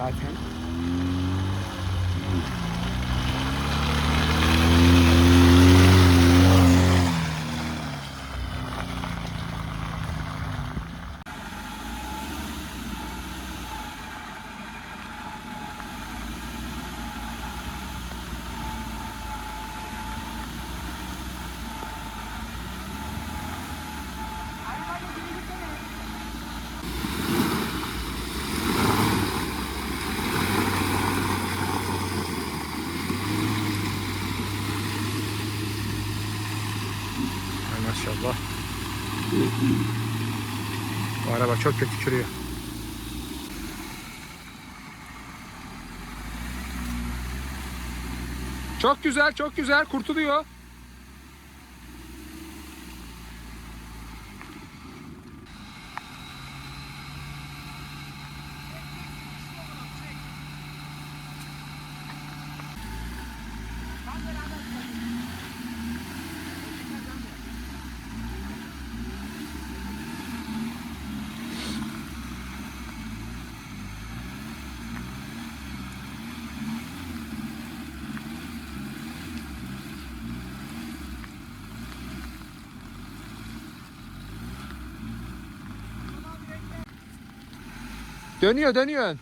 साथ हैं araba çok kötü sürüyor. Çok güzel, çok güzel. Kurtuluyor. Dönüyor, dönüyor.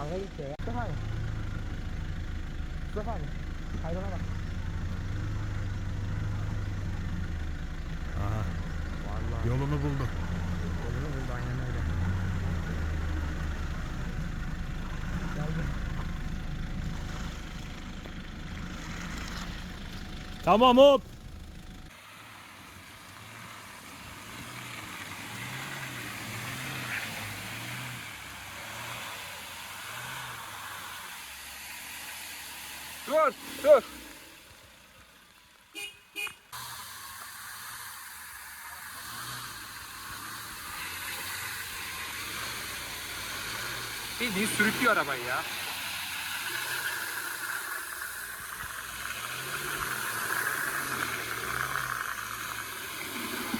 Kavga gitti ya. Mustafa abi. Mustafa abi. Hayrana bak. Aha, Vallahi yolunu buldu. yolunu buldu aynen öyle. Geldi. Tamam hop. Dur, dur. Bildiğin sürüklüyor arabayı ya.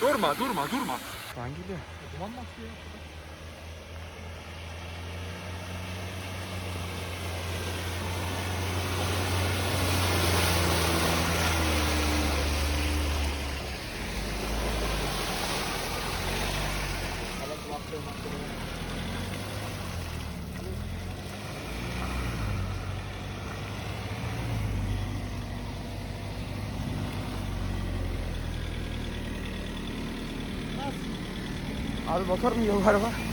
Durma, durma, durma. An gidiyor. Duman mı atıyor ya? Abi motor mu yiyor bu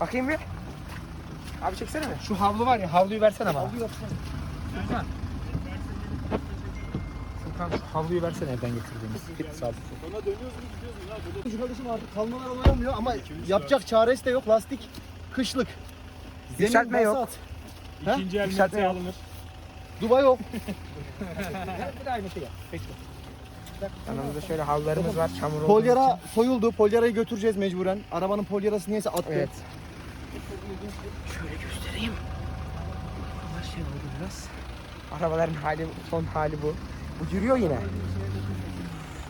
Bakayım bir. Abi çeksene mi? Şu havlu var ya havluyu versene bana. Havluyu versene. Furkan. Furkan şu havluyu versene evden getirdiğimiz. Git sağ ol. Şu kardeşim artık kalmalar olamıyor ama yapacak çaresi de yok. Lastik kışlık. Zemin Yükseltme yok. Ha? İkinci el metre alınır. Duba yok. Bir aynı şey yap. Peki. Yanımızda şöyle havlularımız var. Çamur olduğu Polyara soyuldu. Polyarayı götüreceğiz mecburen. Arabanın polyarası niyeyse attı. Evet. Şöyle göstereyim. Her şey oldu biraz. Arabaların hali, son hali bu. Bu yürüyor yine.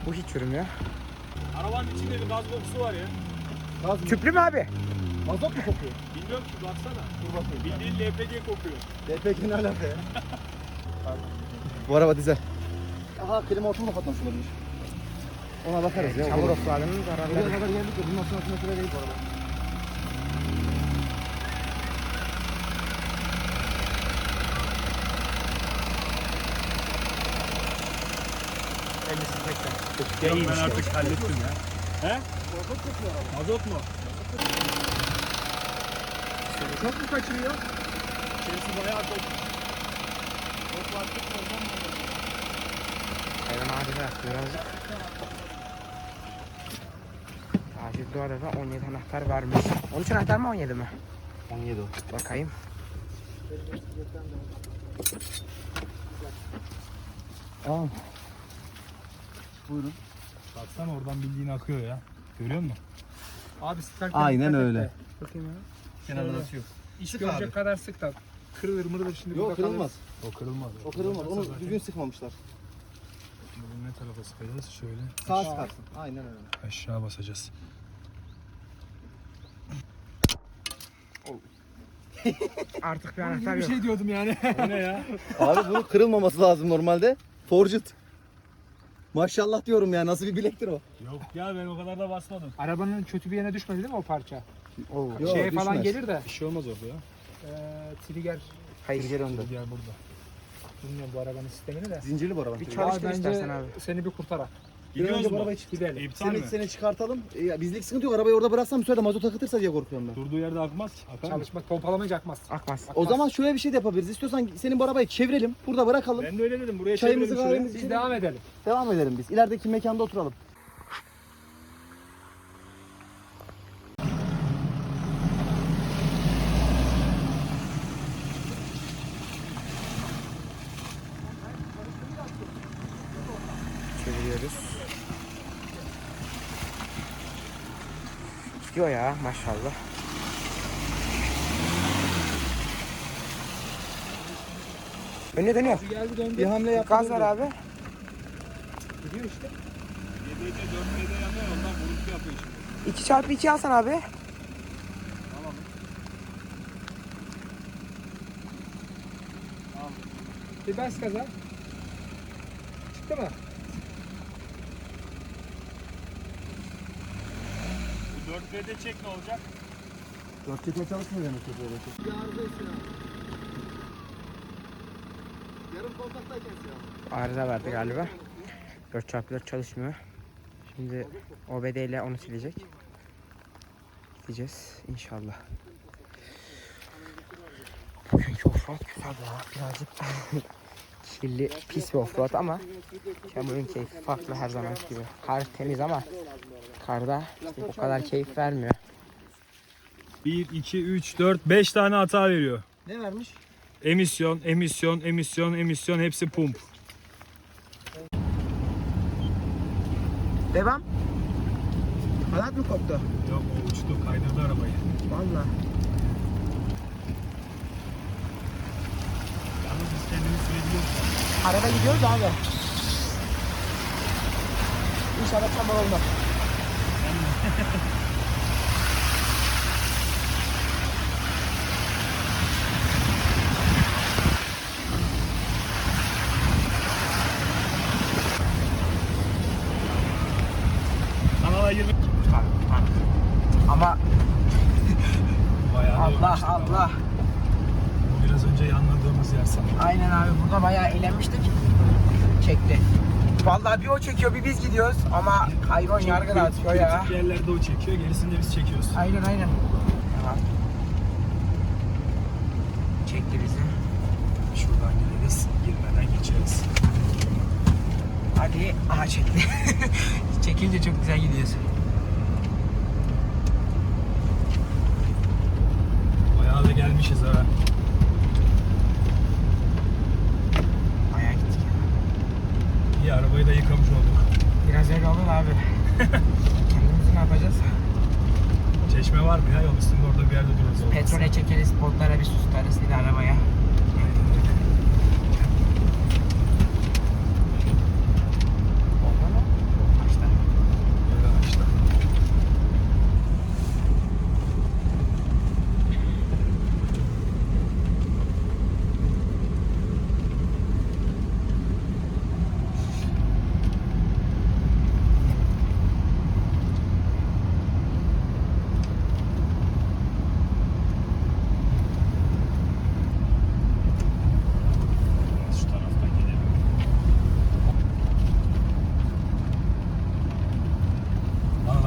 Bu hiç yürümüyor. Arabanın içinde bir gaz boxu var ya. Gaz mı? Tüplü mü abi? Mazot mu kokuyor? Bilmiyorum ki baksana. Dur bakayım. Bildiğin LPG kokuyor. DPG ne alaka ya? Bu araba dizel. aha klima da patlamış olabilir. Ona bakarız ya. Çamur oflarının Buraya zararları. kadar geldik de bundan sonrasına süre değil bu araba. Yok ben artık hallettim ya. He? Mazot mu? Çok mu kaçırıyor? İçerisi bayağı top. Top artık ondan mı? Hayvan ağacı bıraktı birazcık. Acil bu arada 17 anahtar varmış. 13 anahtar mı 17 mi? 17 o. Bakayım. Aa. Buyurun. Baksana oradan bildiğin akıyor ya. Görüyor musun? Abi sıkarken Aynen öyle. Bakayım ya. Kenardan atıyor. İş Sık görecek abi. kadar sık da kırılır mırılır şimdi Yok kırılmaz. O kırılmaz. O kırılmaz. Onu düzgün sıkmamışlar. Bunu ne tarafa sıkacağız? Şöyle Sağ sıkarsın. Aynen öyle. aşağı basacağız. Artık bir anahtar yok. şey diyordum yani. O ne ya? Abi bunun kırılmaması lazım normalde. Forged. Maşallah diyorum ya nasıl bir bilektir o? Yok ya ben o kadar da basmadım. Arabanın kötü bir yerine düşmedi değil mi o parça? Oo. Yok, Şeye falan düşmez. gelir de Bir şey olmaz orada ya. eee trigger Hayır. Gel önde. Gel burada. bilmiyorum bu arabanın sistemini de. Zincirli bu araba. Bir çalıştır istersen abi. seni bir kurtarak. Önce Gidiyoruz bu mu? arabayı çık- Gidelim. İptal Seni, mi? seni çıkartalım. E, Ya bizlik sıkıntı yok. Arabayı orada bıraksam müsaade mazot akıtırsa diye korkuyorum ben. Durduğu yerde akmaz. Akar mı? Çalışmak pompalamayınca akmaz. Akmaz. O zaman şöyle bir şey de yapabiliriz. İstiyorsan senin bu arabayı çevirelim. Burada bırakalım. Ben de öyle dedim. Buraya Çayımızı çevirelim şuraya. kahvemizi Biz içelim. devam edelim. Devam edelim biz. İlerideki mekanda oturalım. Gidiyor ya maşallah. Önüne dönüyor. Geldi döndü. Bir hamle yap. Gaz ver abi. Gidiyor işte. 7'de 4'de yanıyor ondan vuruntu yapıyor şimdi. 2 çarpı 2 alsan abi. Bir bas gaza. Çıktı mı? 4'de çek ne olacak? Dört çekme çalışmıyor demek ki böyle. Yarım kontaktayken silah. Arıza verdi galiba. 4x4 çalışmıyor. Şimdi OBD ile onu silecek. Gideceğiz inşallah. Bugünkü offroad güzel ya. Birazcık kirli, pis bir offroad ama Çamur'un keyfi farklı her zaman gibi. Kar temiz ama karda işte o kadar keyif vermiyor. 1, 2, 3, 4, 5 tane hata veriyor. Ne vermiş? Emisyon, emisyon, emisyon, emisyon hepsi pump. Devam. Halat mı koptu? Yok o uçtu kaydırdı arabayı. Valla. Yalnız biz kendimiz sürebiliyoruz. Araba gidiyoruz abi. İnşallah çamur olmaz. Kanala girdik. Ama Bayağı Allah. Allah. Biraz önce yanladığımız yer sanırım. Aynen abi burada bayağı eğlenmiştik. Çekti. Vallahi bir o çekiyor bir biz gidiyoruz ama hayvan yargı dağıtıyor ya. Küçük yerlerde o çekiyor, gerisini de biz çekiyoruz. Aynen aynen. Tamam. Çekti bizi. Şuradan gideriz, girmeden geçeriz. Hadi. Aha çekti. Çekince çok güzel gidiyorsun. Bayağı da gelmişiz ha. Arabayı da yıkamış olduk. Biraz öyle olur abi. Kendimizi ne yapacağız? Çeşme var mı ya? Yol üstünde orada bir yerde dururuz. Petrole çekeriz, botlara bir su tutarız bir de arabaya. Oldu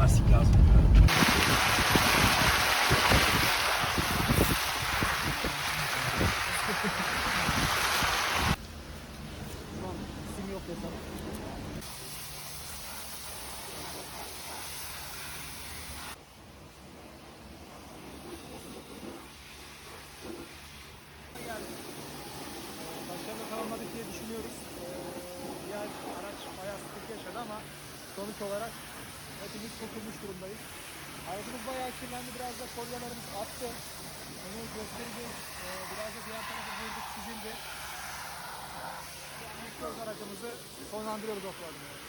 lastik lazım. kalmadık diye düşünüyoruz. Ee, araç bayağı sıkıntı yaşadı ama sonuç olarak hepimiz kurtulmuş durumdayız. Aracımız bayağı kirlendi. Biraz da kolyalarımız attı. Onu göstereceğiz. Ee, biraz da diğer tarafa vurduk, çizildi. Yani aracımızı sonlandırıyoruz offroad'ını.